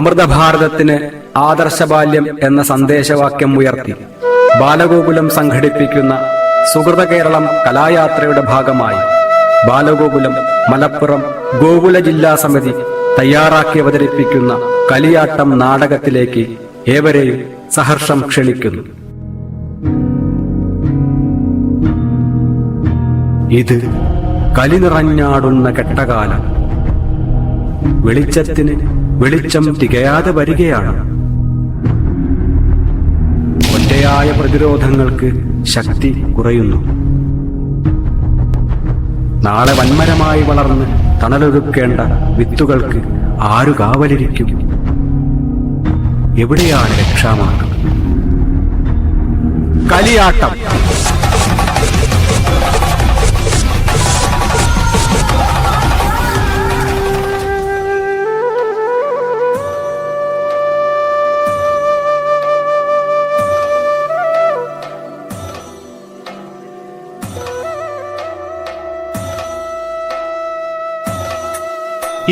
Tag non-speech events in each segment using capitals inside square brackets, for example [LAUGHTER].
അമൃതഭാരതത്തിന് ആദർശബാല്യം എന്ന സന്ദേശവാക്യം ഉയർത്തി. ബാലഗോകുലം സംഘടിപ്പിക്കുന്ന സുഹൃത കേരളം കലായാത്രയുടെ ഭാഗമായി ബാലഗോകുലം മലപ്പുറം ഗോകുല ജില്ലാ സമിതി തയ്യാറാക്കി അവതരിപ്പിക്കുന്ന കലിയാട്ടം നാടകത്തിലേക്ക് ഏവരെയും സഹർഷം ക്ഷണിക്കുന്നു. ഇത് കലി നിറഞ്ഞാടുന്ന കെട്ടകാലം. വെളിച്ചത്തിന് വെളിച്ചം തികയാതെ വരികയാണ്. ഒറ്റയായ പ്രതിരോധങ്ങൾക്ക് ശക്തി കുറയുന്നു. നാളെ വന്മരമായി വളർന്ന് തണലൊരുക്കേണ്ട വിത്തുകൾക്ക് ആരു കാവലിരിക്കും? എവിടെയാണ് രക്ഷാമാർഗം? കലിയാട്ടം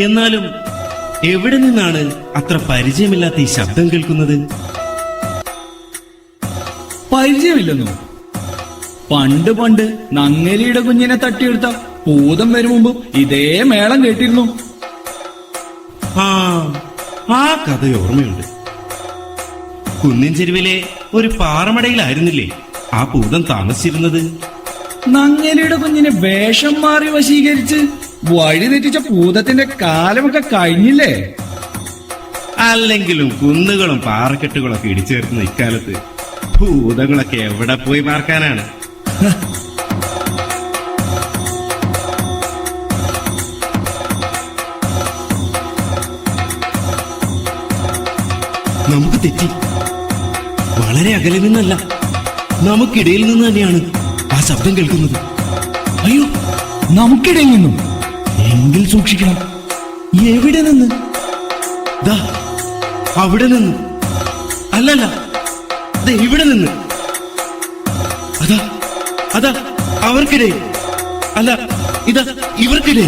എന്നാലും എവിടെ നിന്നാണ് അത്ര പരിചയമില്ലാത്ത ഈ ശബ്ദം കേൾക്കുന്നത്? പരിചയമില്ലെന്നോ? പണ്ട് പണ്ട് നങ്ങലിയുടെ കുഞ്ഞിനെ തട്ടിയെടുത്ത ഭൂതം വരും മുമ്പ് ഇതേ മേളം കേട്ടിരുന്നു. ആ ആ കഥ ഓർമ്മയുണ്ട്. കുന്നിൻ ചെരുവിലെ ഒരു പാറമടയിലായിരുന്നില്ലേ ആ ഭൂതം താമസിച്ചിരുന്നത്? നങ്ങലിയുടെ കുഞ്ഞിനെ വേഷം മാറി വശീകരിച്ച് വഴി തെറ്റിച്ച ഭൂതത്തിന്റെ കാലമൊക്കെ കഴിഞ്ഞില്ലേ? അല്ലെങ്കിലും കുന്നുകളും പാറക്കെട്ടുകളൊക്കെ ഇടിച്ചേർക്കുന്ന ഇക്കാലത്ത് ഭൂതങ്ങളൊക്കെ എവിടെ പോയി പാർക്കാനാണ്? നമുക്ക് തെറ്റി. വളരെ അകലെ നിന്നല്ല. നമുക്കിടയിൽ നിന്ന് തന്നെയാണ് ആ ശബ്ദം കേൾക്കുന്നത്. അയ്യോ നമുക്കിടയിൽ നിന്നും. എങ്കിൽ സൂക്ഷിക്കണം. എവിടെ നിന്ന്? ദാ അവിടെ നിന്ന്. അല്ലല്ല ഇവിടെ നിന്ന്. അതാ അതാ അവർക്കിടയിൽ. അല്ല ഇതാ ഇവർക്കിടെ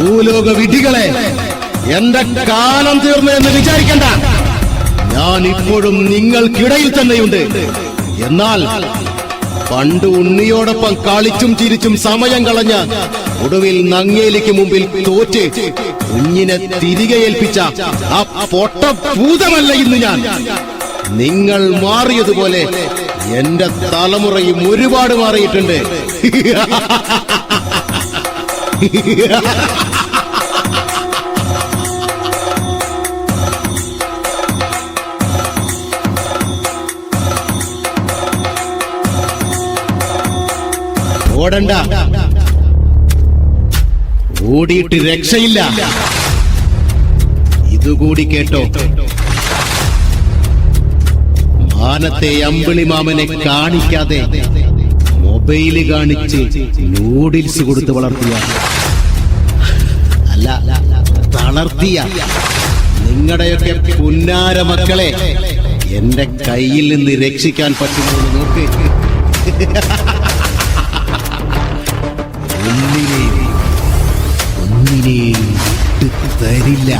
ഭൂലോക വിധികളെ എന്റെ കാലം തീർന്നു എന്ന് വിചാരിക്കണ്ട. ഞാൻ ഇപ്പോഴും നിങ്ങൾക്കിടയിൽ തന്നെയുണ്ട്. എന്നാൽ പണ്ട് ഉണ്ണിയോടൊപ്പം കളിച്ചും ചിരിച്ചും സമയം കളഞ്ഞ ഒടുവിൽ നങ്ങേലിക്ക് മുമ്പിൽ തോറ്റ് കുഞ്ഞിനെ തിരികെ ഏൽപ്പിച്ച ആ പൊട്ട ഭൂതമല്ല ഇന്ന് ഞാൻ. നിങ്ങൾ മാറിയതുപോലെ എന്റെ തലമുറയും ഒരുപാട് മാറിയിട്ടുണ്ട്. [LAUGHS] [LAUGHS] ഓടണ്ട. ഓടിയിട്ട് രക്ഷയില്ല. ഇതുകൂടി കേട്ടോ. മാനത്തെ അമ്പിളിമാമനെ കാണിക്കാതെ മൊബൈൽ കാണിച്ച് നൂഡിൽസ് കൊടുത്ത് വളർത്തിയ തളർത്തിയ നിങ്ങളുടെയൊക്കെ പുന്നാര മക്കളെ എന്റെ കയ്യിൽ നിന്ന് രക്ഷിക്കാൻ പറ്റുമോ നോക്ക്. ഒന്നിനെയും ഒന്നിനെയും തരില്ല.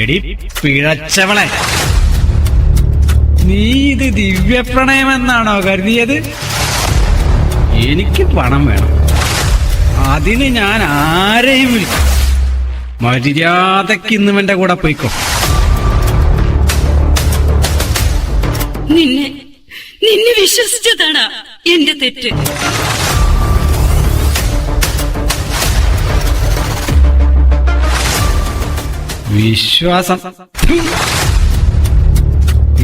എടി പിഴച്ചവളെ നീ ഇത് ദിവ്യപ്രണയമെന്നാണോ കരുതിയത്? എനിക്ക് പണം വേണം. അതിന് ഞാൻ ആരെയും വിളിക്കും. മര്യാദയ്ക്ക് ഇന്നും എന്റെ കൂടെ പോയിക്കോ. നിന്നെ നിന്നെ വിശ്വസിച്ചതാണ് എന്റെ തെറ്റ്. വിശ്വാസം.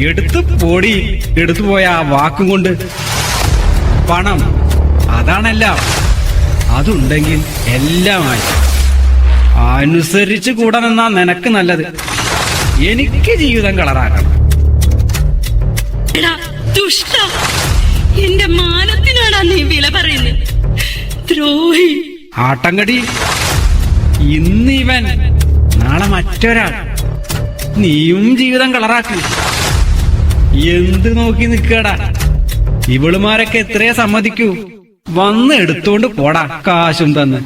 എടുത്തു പൊടി എടുത്തു പോയ ആ വാക്കും കൊണ്ട് പണം അതാണെല്ലാം. അതുണ്ടെങ്കിൽ എല്ലാമായി. അനുസരിച്ച് കൂടാനെന്നാ നിനക്ക് നല്ലത്. എനിക്ക് ജീവിതം കളറാക്കണം. ദുഷ്ട. എന്റെ മാനത്തിനാടാ നീ വില പറയുന്നത് ദ്രോഹി. ആട്ടങ്കടി. ഇന്ന് ഇവൻ നാളെ മറ്റൊരാൾ. നീയും ജീവിതം കളറാക്കി. എന്ത് നോക്കി നിൽക്കടാ ഇവളുമാരൊക്കെ എത്രയെ സമ്മതിക്കൂ? വന്ന് എടുത്തോണ്ട് പോടാ കാശും തന്ന്.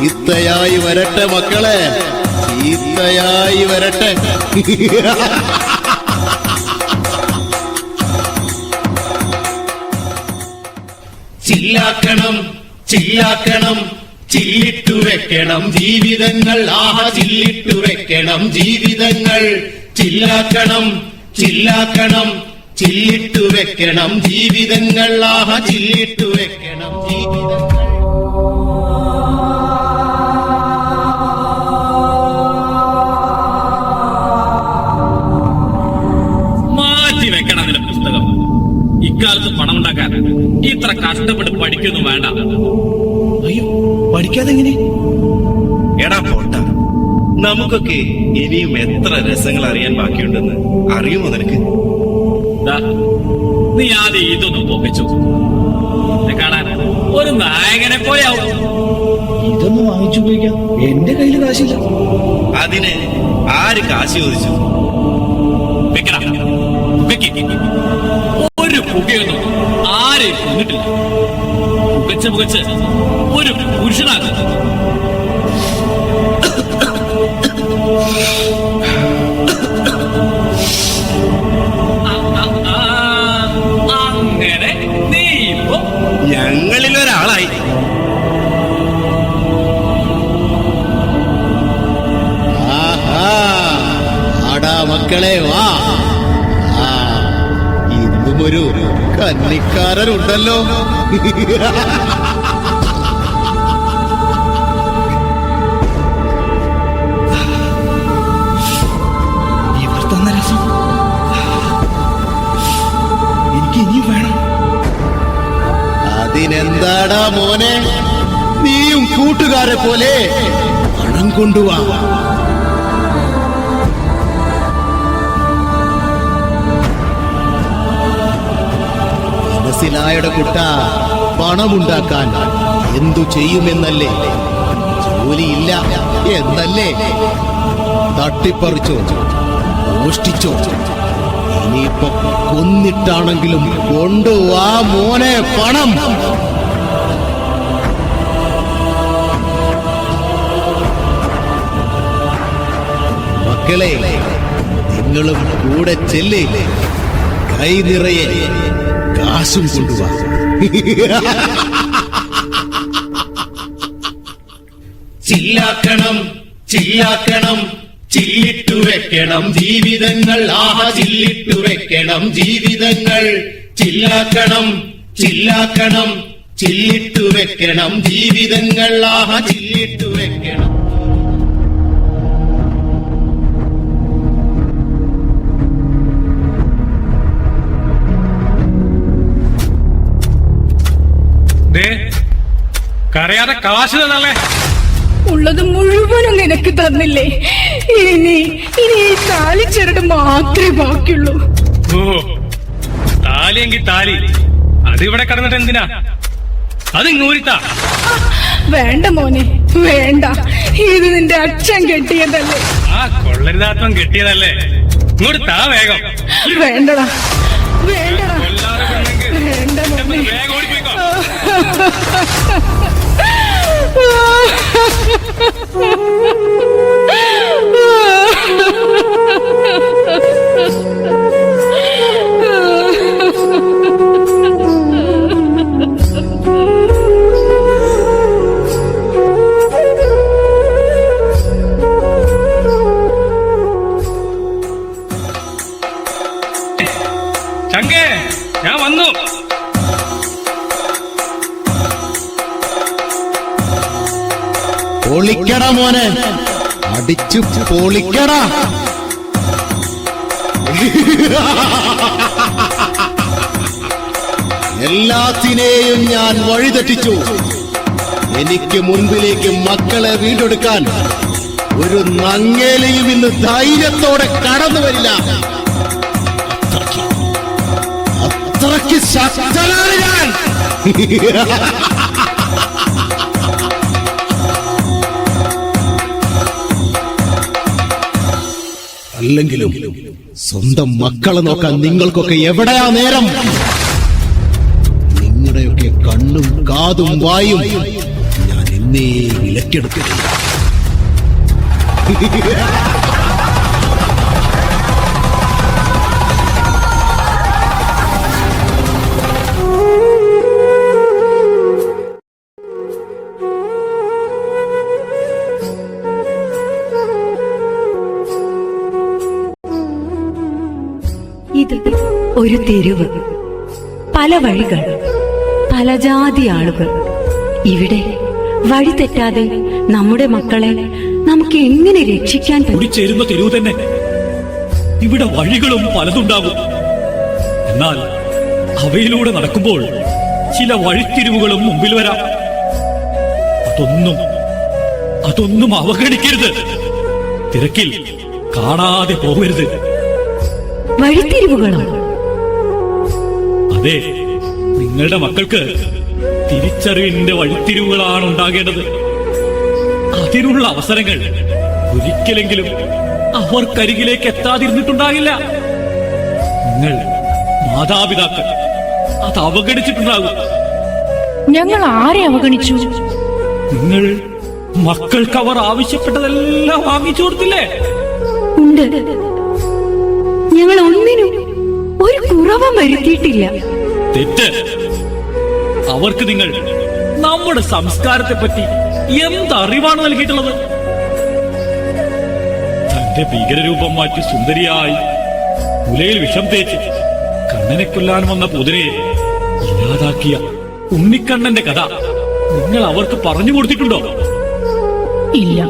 ചീത്തയായി വരട്ടെ മക്കളെ. ചീത്തയായി വരട്ടെ. ചില്ലാക്കണം ചില്ലാക്കണം ചില്ലിട്ടു വെക്കണം. ജീവിതങ്ങൾ ആഹ ചില്ലിട്ടു വെക്കണം. ജീവിതങ്ങൾ ചില്ലാക്കണം ചില്ലാക്കണം ചില്ലിട്ടു വെക്കണം ജീവിതങ്ങൾ. ആഹ ചില്ലിട്ടു വെക്കണം ജീവിതങ്ങൾ. വെക്കണം അതിന്റെ പുസ്തകം. ഇക്കാലത്ത് പണം ഉണ്ടാക്കാൻ ഇത്ര കഷ്ടപ്പെട്ട് പഠിക്കൊന്നും വേണ്ട. അയ്യോ പഠിക്കാതെങ്ങനെ? എടാ പോട്ട നമുക്കൊക്കെ ഇനിയും എത്ര രസങ്ങൾ അറിയാൻ ബാക്കിയുണ്ടെന്ന് അറിയുമോ നിനക്ക്? നീ ആദ്യം ഇതൊന്നും പൊക്കിച്ചു കാണാൻ ഒരു നായകനെ ആവും. ഇതൊന്നും വാങ്ങിച്ചു ഉപയോഗിക്കാം. എന്റെ കയ്യിൽ കാശില്ല. അതിന് ആര് കാശ് ചോദിച്ചു. ഒരു പുകയൊന്നും ആരെയും കൊന്നിട്ടില്ല. പുകച്ച് പുകച്ച് ഒരു പുരുഷനാകും മക്കളെ വാ. ഇന്നും ഒരു കന്നിക്കാരനുണ്ടല്ലോ. അതിനെന്താടാ മോനെ? നീയും കൂട്ടുകാരെ പോലെ പണം കൊണ്ടുവാ. മനസ്സിലായട കുട്ട പണമുണ്ടാക്കാൻ എന്തു ചെയ്യുമെന്നല്ലേ? ജോലിയില്ല എന്നല്ലേ? തട്ടിപ്പറിച്ചോ മോഷ്ടിച്ചോ? ഇനിയിപ്പോ കൊന്നിട്ടാണെങ്കിലും കൊണ്ടുവാ മോനെ പണം. മക്കളെ നിങ്ങളും കൂടെ ചെല്ലേ. കൈ നിറയെ. കാശും കൊണ്ടുവാ ചില്ലാക്കണം ചില്ലാക്കണം ചില്ലിട്ടു വെക്കണം. ജീവിതങ്ങൾ ആഹ ചില്ലിട്ടു വെക്കണം. ജീവിതങ്ങൾ ചില്ലാക്കണം ചില്ലാക്കണം ചില്ലിട്ടു വെക്കണം. ജീവിതങ്ങൾ ആഹ ചില്ലിട്ടു വെക്കണം. കരയാതെ കാശ് തന്നല്ലേ ഉള്ളത് മുഴുവനും നിനക്ക് തന്നില്ലേ. ഇനി ഇനി ഈ താലിച്ചരട് മാത്രമേ ബാക്കിയുള്ളൂ. ഓ താലിയെങ്കിൽ താലി. അത് ഇവിടെ കിടന്നിട്ട് എന്തിനാ? അത് ഇങ്ങൂരിത്താ വേണ്ട മോനെ വേണ്ട. ഇത് നിന്റെ അച്ഛൻ കെട്ടിയതല്ലേ. ആ കൊള്ളരുതാത്വം കെട്ടിയതല്ലേ. ഇങ്ങോട്ട് താ വേഗം. വേണ്ടടാ വേണ്ടടാ. വേണ്ട മോനെ. വേഗം ഓടിപ്പോയിക്കോ. 啊！[LAUGHS] അടിച്ചു പൊളിക്കട. എല്ലാത്തിനെയും ഞാൻ വഴിതെറ്റിച്ചു. എനിക്ക് മുൻപിലേക്ക് മക്കളെ വീണ്ടെടുക്കാൻ ഒരു നങ്ങേലയും ഇന്ന് ധൈര്യത്തോടെ കടന്നു വരില്ല. അത്രയ്ക്ക്. ശക്തനാണ് ഞാൻ. അല്ലെങ്കിലും സ്വന്തം മക്കളെ നോക്കാൻ നിങ്ങൾക്കൊക്കെ എവിടെയാ നേരം? നിങ്ങളുടെയൊക്കെ കണ്ണും കാതും വായും ഞാൻ എന്നേ വിലക്കെടുത്തിട്ടില്ല. ഒരു തെരുവ്. പല വഴികൾ പല ജാതി ആളുകൾ. ഇവിടെ വഴി തെറ്റാതെ നമ്മുടെ മക്കളെ നമുക്ക് എങ്ങനെ രക്ഷിക്കാൻ ചേരുന്ന തെരുവ് തന്നെ. ഇവിടെ വഴികളും പലതുണ്ടാകും. എന്നാൽ അവയിലൂടെ നടക്കുമ്പോൾ ചില വഴിത്തിരിവുകളും മുമ്പിൽ വരാം. അതൊന്നും അതൊന്നും അവഗണിക്കരുത്. തിരക്കിൽ കാണാതെ പോകരുത്. വഴിത്തിരിവുകളോ? അതെ നിങ്ങളുടെ മക്കൾക്ക് തിരിച്ചറിവിന്റെ വഴിത്തിരിവുകളാണ് ഉണ്ടാകേണ്ടത്. അതിനുള്ള അവസരങ്ങൾ ഒരിക്കലെങ്കിലും അവർക്കരികിലേക്ക് എത്താതിരുന്നിട്ടുണ്ടാകില്ല. നിങ്ങൾ മാതാപിതാക്കൾ അത് അവഗണിച്ചിട്ടുണ്ടാകും. ഞങ്ങൾ ആരെ അവഗണിച്ചു? നിങ്ങൾ മക്കൾക്ക് അവർ ആവശ്യപ്പെട്ടതെല്ലാം വാങ്ങിച്ചു കൊടുത്തില്ലേ? ഉണ്ട്. ഞങ്ങൾ ഒന്നിനും കുറവും വരുത്തിയിട്ടില്ല. തെറ്റ്. അവർക്ക് നിങ്ങൾ നമ്മുടെ സംസ്കാരത്തെ പറ്റി എന്ത് അറിവാണ് നൽകിയിട്ടുള്ളത്? തന്റെ ഭീകരരൂപം മാറ്റി സുന്ദരിയായി മുലയിൽ വിഷം തേച്ച് കണ്ണനെ കൊല്ലാൻ വന്ന പുതിരയെ ഇല്ലാതാക്കിയ ഉണ്ണിക്കണ്ണന്റെ കഥ നിങ്ങൾ അവർക്ക് പറഞ്ഞു കൊടുത്തിട്ടുണ്ടോ? ഇല്ല.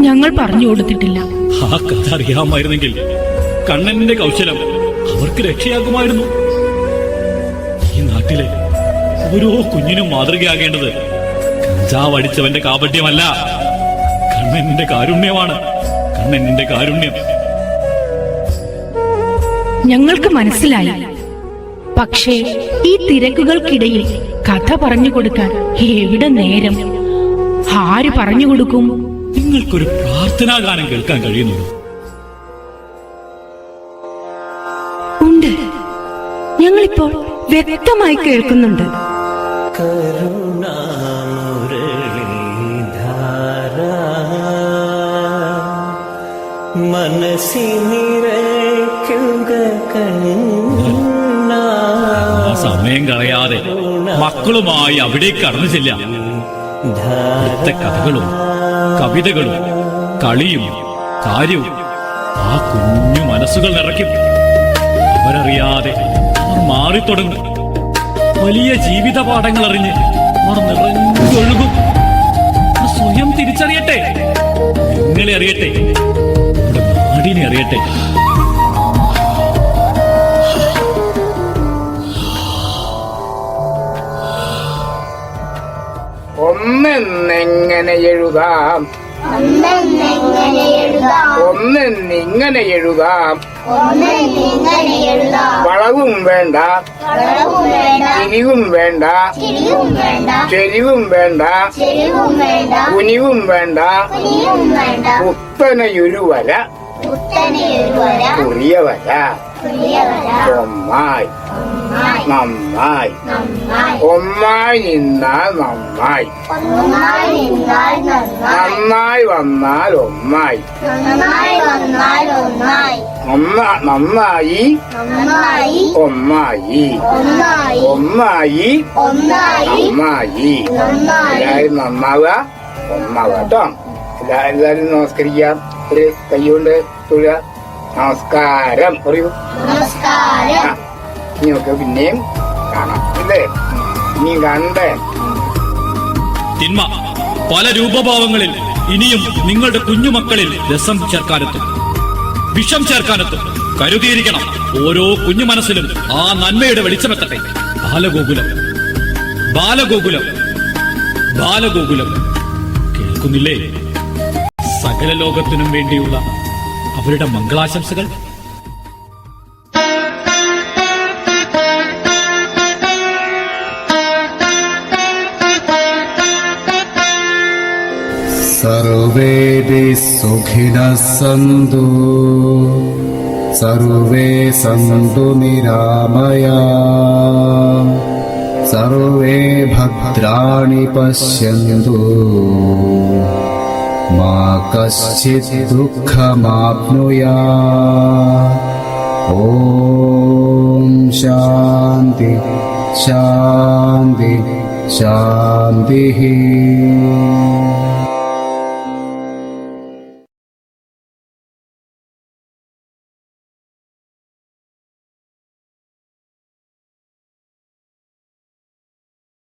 ഞങ്ങൾ പറഞ്ഞു കൊടുത്തിട്ടില്ല. ആ കഥ അറിയാമായിരുന്നെങ്കിൽ കണ്ണന്റെ കൗശലം അവർക്ക് രക്ഷയാകുമായിരുന്നു. ഈ നാട്ടിലെ ഓരോ കുഞ്ഞിനും മാതൃകയാകേണ്ടത് കഞ്ചാവ് അടിച്ചവന്റെ കാപട്യമല്ല. കണ്ണനിന്റെ കാരുണ്യമാണ്. കണ്ണനിന്റെ കാരുണ്യം. ഞങ്ങൾക്ക് മനസ്സിലായി. പക്ഷേ ഈ തിരക്കുകൾക്കിടയിൽ കഥ പറഞ്ഞു കൊടുക്കാൻ എവിടെ നേരം? ആര് പറഞ്ഞു കൊടുക്കും? നിങ്ങൾക്കൊരു പ്രാർത്ഥനാ ഗാനം കേൾക്കാൻ കഴിയുന്നുണ്ടോ? വ്യക്തമായി കേൾക്കുന്നുണ്ട്. ആ സമയം കളയാതെ മക്കളുമായി അവിടെ കടന്നു ചെല്ലാം കഥകളും കവിതകളും കളിയും കാര്യവും ആ കുഞ്ഞു മനസ്സുകൾ നിറയ്ക്കും. അവരറിയാതെ മാറിത്തുടങ്ങും വലിയ ജീവിത പാഠങ്ങൾ അറിഞ്ഞ് അവർ നിറഞ്ഞൊഴുകും. സ്വയം തിരിച്ചറിയട്ടെ. നിങ്ങളെ അറിയട്ടെ. നാടിനെ അറിയട്ടെ. ഒന്നെങ്ങനെ എഴുതാം? ഒന്നെന്നിങ്ങനെ എഴുതാം? വളവും വേണ്ട. തിരിവും വേണ്ട. ചെരിവും വേണ്ട. കുനിവും വേണ്ട. കുത്തനയൊരു വര. കുറിയ വര. ഒന്നായി നന്നായി. ഒന്നായി നിന്നാൽ നന്നായി. നന്നായി. വന്നാൽ ഒന്നായി. നന്ന നന്നായി. ഒന്നായി. ഒന്നായി. നന്നായി. എല്ലാവരും നന്നാവുക. ഒന്നാവുക കേട്ടോ. എല്ലാ എല്ലാവരും നമസ്കരിക്കാം ഒരു കൈകൊണ്ട് തൊഴുക. നമസ്കാരം. പറയൂ. ആ, ഇനി നമുക്ക് പിന്നെയും കാണാം. അല്ലേ? ഇനിയും കാണണ്ടേ? തിന്മ പല രൂപഭാവങ്ങളിൽ ഇനിയും നിങ്ങളുടെ കുഞ്ഞുമക്കളിൽ രസം ചേർക്കാനെത്തും. വിഷം ചേർക്കാനെത്തും. കരുതിയിരിക്കണം ഓരോ കുഞ്ഞു മനസ്സിലും ആ നന്മയുടെ വെളിച്ചമെത്തട്ടെ. ബാലഗോകുലം. ബാലഗോകുലം. ബാലഗോകുലം. കേൾക്കുന്നില്ലേ? സകല ലോകത്തിനും വേണ്ടിയുള്ള അവരുടെ മംഗളാശംസകൾ. सर्वेऽपि सुखिनः सन्तु। सर्वे सन्तु निरामया सर्वे भद्राणि पश्यन्तु। मा कश्चित् दुःखमाप्नुया ॐ शान्ति शान्ति शान्तिः